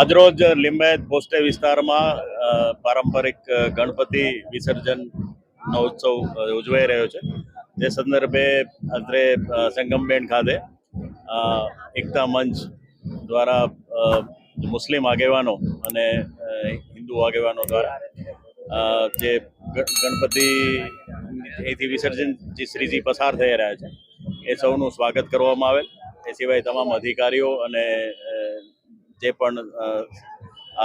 આજરોજ લિંબાયત પોસ્ટે વિસ્તારમાં પારંપરિક ગણપતિ વિસર્જનનો ઉત્સવ ઉજવાઈ રહ્યો છે. જે સંદર્ભે અત્રે સંગમબેન ખાતે એકતા મંચ દ્વારા મુસ્લિમ આગેવાનો અને હિન્દુ આગેવાનો દ્વારા જે ગણપતિ અહીંથી વિસર્જન જે શ્રીજી પસાર થઈ રહ્યા છે, એ સૌનું સ્વાગત કરવામાં આવેલ. એ સિવાય તમામ અધિકારીઓ અને જે પણ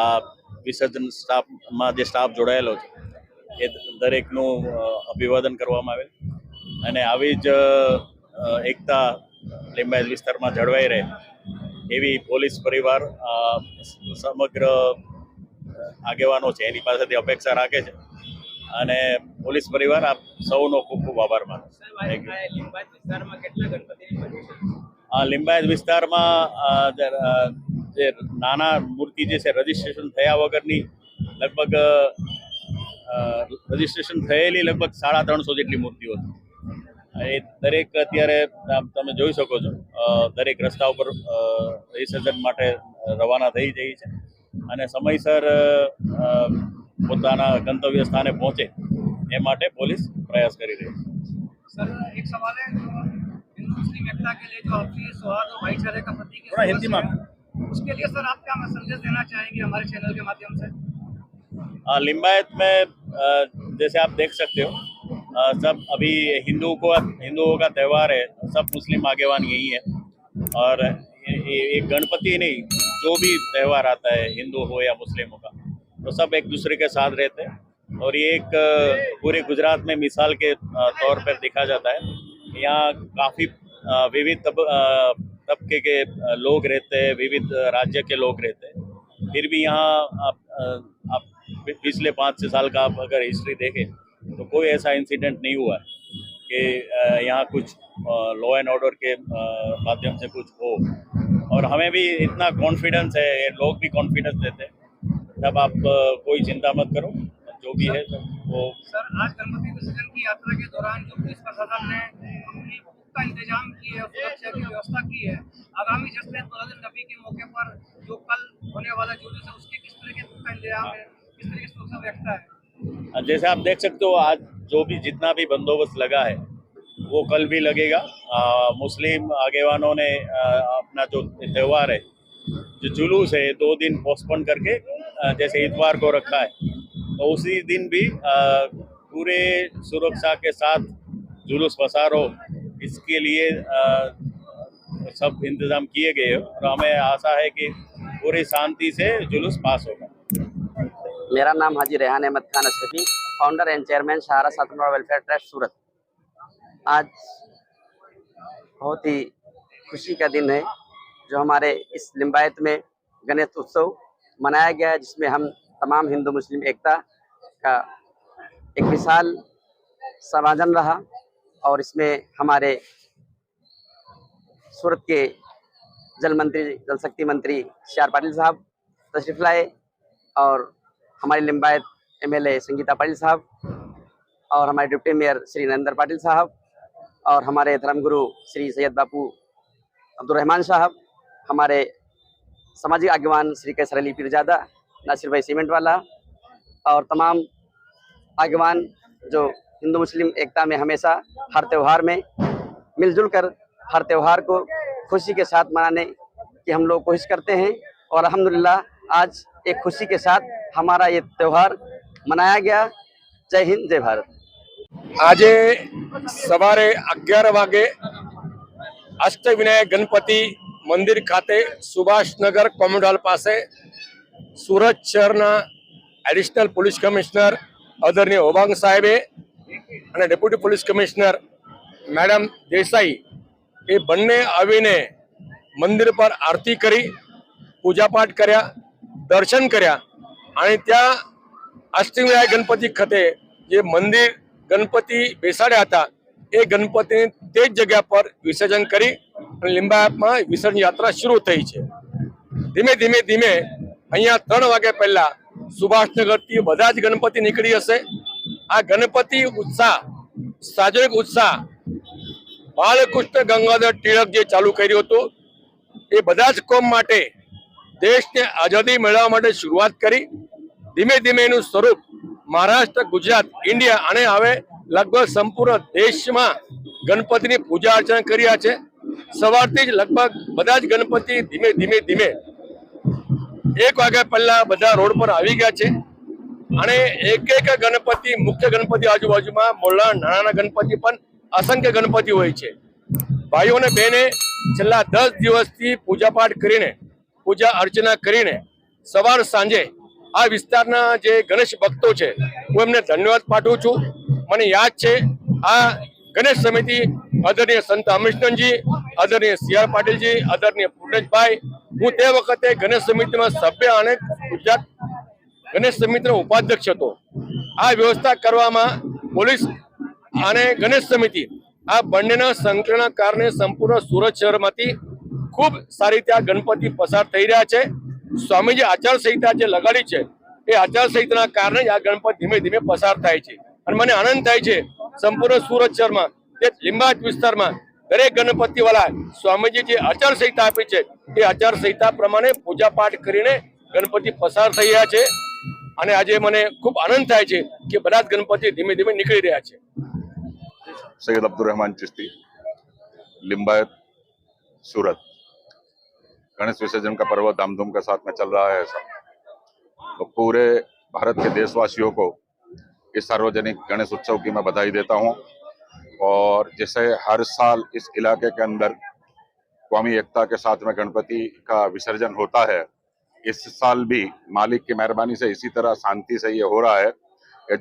આ વિસર્જન સ્ટાફમાં જે સ્ટાફ જોડાયેલો છે એ દરેકનું અભિવાદન કરવામાં આવેલ. અને આવી જ એકતા લિંબાયત વિસ્તારમાં જળવાઈ રહે એવી પોલીસ પરિવાર સમગ્ર આગેવાનો છે એની પાસેથી અપેક્ષા રાખે છે. અને પોલીસ પરિવાર આપ સૌનો ખૂબ ખૂબ આભાર માનું? આ લિંબાયત વિસ્તારમાં જે, અ, જે નાના મૂર્તિ જે છે રજીસ્ટ્રેશન થયા વગરની લગભગ રજીસ્ટ્રેશન થયેલી લગભગ સાડા ત્રણસો જેટલી મૂર્તિઓ છે એ દરેક અત્યારે આમ તમે જોઈ શકો છો અ, દરેક રસ્તા ઉપર અ, વિસર્જન માટે રવાના થઈ રહી છે અને સમયસર અ, પોતાના ગંતવ્ય સ્થાને પહોંચે એ માટે પોલીસ પ્રયાસ કરી રહી છે सर एक सवाल है जो हिंदू मुस्लिम एकता के लिए जो आपसी सौहार्द और भाईचारे का प्रतीक है थोड़ा हिंदी में है, उसके लिए सर आप क्या संदेश देना चाहेंगे हमारे चैनल के माध्यम से? आ, लिंबायत में जैसे आप देख सकते हो सब अभी हिंदू को हिंदुओं का त्यौहार है सब मुस्लिम आगेवान यही है। और ये गणपति नहीं जो भी त्यौहार आता है हिंदू हो या मुस्लिमों का तो सब एक दूसरे के साथ रहते हैं। और ये एक पूरे गुजरात में मिसाल के तौर पर देखा जाता है। यहाँ काफ़ी विविध तबके के लोग रहते हैं विविध राज्य के लोग रहते हैं। फिर भी यहाँ आप आप पिछले पाँच छः साल का आप अगर हिस्ट्री देखें तो कोई ऐसा इंसिडेंट नहीं हुआ है कि यहाँ कुछ लॉ एंड ऑर्डर के माध्यम से कुछ हो। और हमें भी इतना कॉन्फिडेंस है लोग भी कॉन्फिडेंस देते हैं। तब आप कोई चिंता मत करो जो भी है वो सर आज गणपति विसर्जन की यात्रा के दौरान जो पुलिस प्रशासन ने अपनी पुख्ता इंतज़ाम किए और सुरक्षा की व्यवस्था की है। आगामी जश्न मुहर्रम नबी के मौके पर जो कल होने वाला जुलूस है उसके किस तरह के इंतज़ाम है किस तरह की सुरक्षा व्यवस्था है? जैसे आप देख सकते हो आज जो भी जितना भी बंदोबस्त लगा है वो कल भी लगेगा। आ, मुस्लिम आगेवानों ने आ, अपना जो त्यौहार है जो जुलूस है दो दिन पोस्टपोन करके आ, जैसे इतवार को रखा है तो उसी दिन भी आ, पूरे सुरक्षा के साथ जुलूस पसारो इसके लिए सब इंतज़ाम किए गए हैं। और हमें आशा है कि पूरी शांति से जुलूस पास होगा। मेरा नाम Haji Rehan Ahmed Khan Ashrafi founder and chairman Sahara Satnava welfare trust Surat आज बहुत ही खुशी का दिन है, जो हमारे इस लिम्बायत में गणेश उत्सव मनाया गया है, जिसमें हम तमाम हिंदू मुस्लिम एकता का एक विशाल समाजन रहा। और इसमें हमारे सूरत के जल मंत्री, जल शक्ति मंत्री सी आर पाटिल साहब तशरीफ़ लाए और हमारे लिम्बायत एमएलए संगीता पाटिल साहब और हमारे डिप्टी मेयर श्री नरेंद्र पाटिल साहब और हमारे धर्मगुरु श्री सैयद बापू अब्दुलरहमान साहब, हमारे सामाजिक आगवान श्री कैसर अली पीरजादा, नासिर भाई सीमेंट वाला और तमाम आगवान जो हिंदू मुस्लिम एकता में हमेशा हर त्यौहार में मिलजुल कर हर त्यौहार को खुशी के साथ मनाने की हम लोग कोशिश करते हैं और अल्हम्दुलिल्लाह आज एक खुशी के साथ हमारा ये त्यौहार मनाया गया जय हिंद जय भारत આજે સવારે અગિયાર વાગે અષ્ટવિનાયક ગણપતિ મંદિર ખાતે સુભાષનગર કોમ્યુનિટી હોલ પાસે સુરત શહેરના એડિશનલ પોલીસ કમિશનર આદરણીય ઓબાંગ સાહેબે અને deputy police commissioner madam Desai એ બંને આવીને મંદિર પર આરતી કરી, પૂજાપાઠ કર્યા, દર્શન કર્યા. અને ત્યાં અષ્ટવિનાયક ગણપતિ ખાતે જે મંદિર ગણપતિ બેસાડ્યા હતા, એ ગણપતિને તે જ જગ્યા પર વિસર્જન કરી અને લીંબાયતમાં વિસર્જન યાત્રા શરૂ થઈ છે. ધીમે ધીમે ધીમે અહીંયા ત્રણ વાગ્યા પહેલાં સુભાષનગરથી બધા જ ગણપતિ નીકળી હશે. આ ગણપતિ ઉત્સાહ સાર્વજનિક ઉત્સાહ બાલકૃષ્ણ ગંગાધર ટિળક જે ચાલુ કર્યું હતું, એ બધા જ કોમ માટે દેશને આઝાદી મેળવવા માટે શરૂઆત કરી. ધીમે ધીમે એનું સ્વરૂપ મહારાષ્ટ્ર, ગુજરાત, ઇન્ડિયા અને હવે લગભગ સંપૂર્ણ દેશમાં ગણપતિની પૂજા અર્ચના કર્યા છે. સવારથી જ લગભગ બધા જ ગણપતિ ધીમે ધીમે ધીમે એક વાગ્યા પહેલા બધા રોડ પર આવી ગયા છે. અને એક એક ગણપતિ, મુખ્ય ગણપતિ આજુબાજુમાં મોલ્લા નાના ગણપતિ પણ અસંખ્ય ગણપતિ હોય છે. ભાઈઓ અને બહેને, છેલ્લા દસ દિવસથી પૂજાપાઠ કરીને, પૂજા અર્ચના કરીને, સવાર સાંજે આ વિસ્તારના જે ગણેશ ભક્તો છે, હું એમને ધન્યવાદ પાઠવું છું. મને યાદ છે, આ ગણેશ સમિતિ આદરણીય સંત અમિષ્ણનજી આદરણીય સી આર પાટીલજી, આદરણીય પૂર્ણેશભાઈ, હું તે વખતે ગણેશ સમિતિમાં સભ્ય અને ગુજરાત ગણેશ સમિતિનો ઉપાધ્યક્ષ હતો. આ વ્યવસ્થા કરવામાં પોલીસ અને ગણેશ સમિતિ આ બંનેના સંકલનના કારણે સંપૂર્ણ સુરત શહેરમાંથી ખૂબ સારી રીતે આ ગણપતિ પસાર થઈ રહ્યા છે. સ્વામીજી આચારસંહિતા જે લગાડી છે, એ આચારસંહિતાના કારણે જ આ ગણપતિ ધીમે ધીમે પસાર થાય છે. અને મને આનંદ થાય છે, સંપૂર્ણ સુરત શહેરમાં તે લિંબાયત વિસ્તારમાં દરેક ગણપતિ વાળા સ્વામીજી જે આચારસંહિતા આપી છે, એ આચારસંહિતા પ્રમાણે પૂજાપાઠ કરીને ગણપતિ પસાર થઈ રહ્યા છે. અને આજે મને ખૂબ આનંદ થાય છે કે બધા જ ગણપતિ ધીમે ધીમે નીકળી રહ્યા છે सैयद अब्दुलरहमान चिश्ती लिम्बायत सूरत गणेश विसर्जन का पर्व धामधूम के साथ में चल रहा है सब तो पूरे भारत के देशवासियों को इस सार्वजनिक गणेश उत्सव की मैं बधाई देता हूं और जैसे हर साल इस इलाके के अंदर कौमी एकता के साथ में गणपति का विसर्जन होता है इस साल भी मालिक की मेहरबानी से इसी तरह शांति से ये हो रहा है।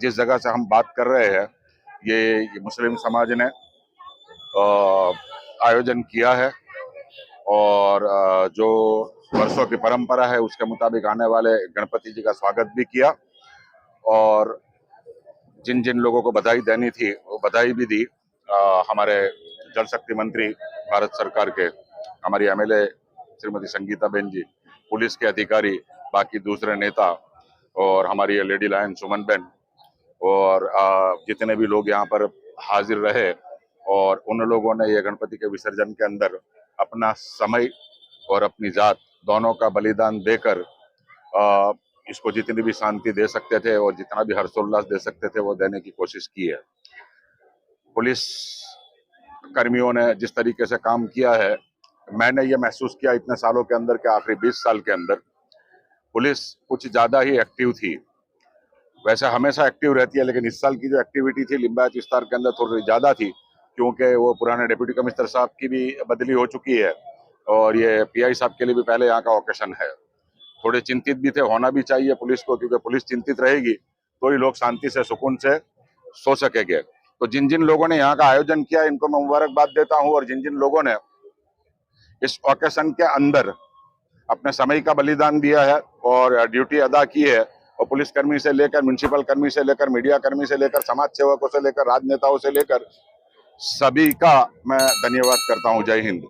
जिस जगह से हम बात कर रहे हैं ये ये मुस्लिम समाज ने आयोजन किया है और जो वर्षों की परंपरा है उसके मुताबिक आने वाले गणपति जी का स्वागत भी किया और जिन जिन लोगों को बधाई देनी थी वो बधाई भी दी अ, हमारे जल शक्ति मंत्री भारत सरकार के हमारी एमएलए श्रीमती संगीता बेन जी। पुलिस के अधिकारी, बाकी दूसरे नेता और हमारी लेडी लायन सुमन बेन और जितने भी लोग यहाँ पर हाजिर रहे और उन लोगों ने ये गणपति के विसर्जन के अंदर अपना समय और अपनी जात दोनों का बलिदान देकर इसको जितनी भी शांति दे सकते थे और जितना भी हर्षोल्लास दे सकते थे वो देने की कोशिश की है। पुलिस कर्मियों ने जिस तरीके से काम किया है मैंने ये महसूस किया इतने सालों के अंदर के आखिरी बीस साल के अंदर। पुलिस कुछ ज़्यादा ही एक्टिव थी। वैसे हमेशा एक्टिव रहती है, लेकिन इस साल की जो एक्टिविटी थी, लिम्बायत विस्तार के अंदर थोड़ी ज़्यादा थी, क्योंकि वो पुराने डिप्यूटी कमिश्नर साहब की भी बदली हो चुकी है, और ये पीआई साहब के लिए भी पहले यहाँ का ओकेशन है। थोड़े चिंतित भी थे, होना भी चाहिए पुलिस को, क्योंकि पुलिस चिंतित रहेगी तो ही लोग शांति से, सुकून से सो सकेंगे। तो जिन जिन लोगों ने यहाँ का आयोजन किया, इनको मैं मुबारकबाद देता हूँ, और जिन जिन लोगों ने इस ओकेशन के अंदर अपने समय का बलिदान दिया है और ड्यूटी अदा की है और पुलिसकर्मी से लेकर म्यूनसिपल कर्मी से लेकर मीडिया कर्मी से लेकर समाज सेवकों से लेकर राजनेताओं से लेकर सभी का मैं धन्यवाद करता हूँ। जय हिंद।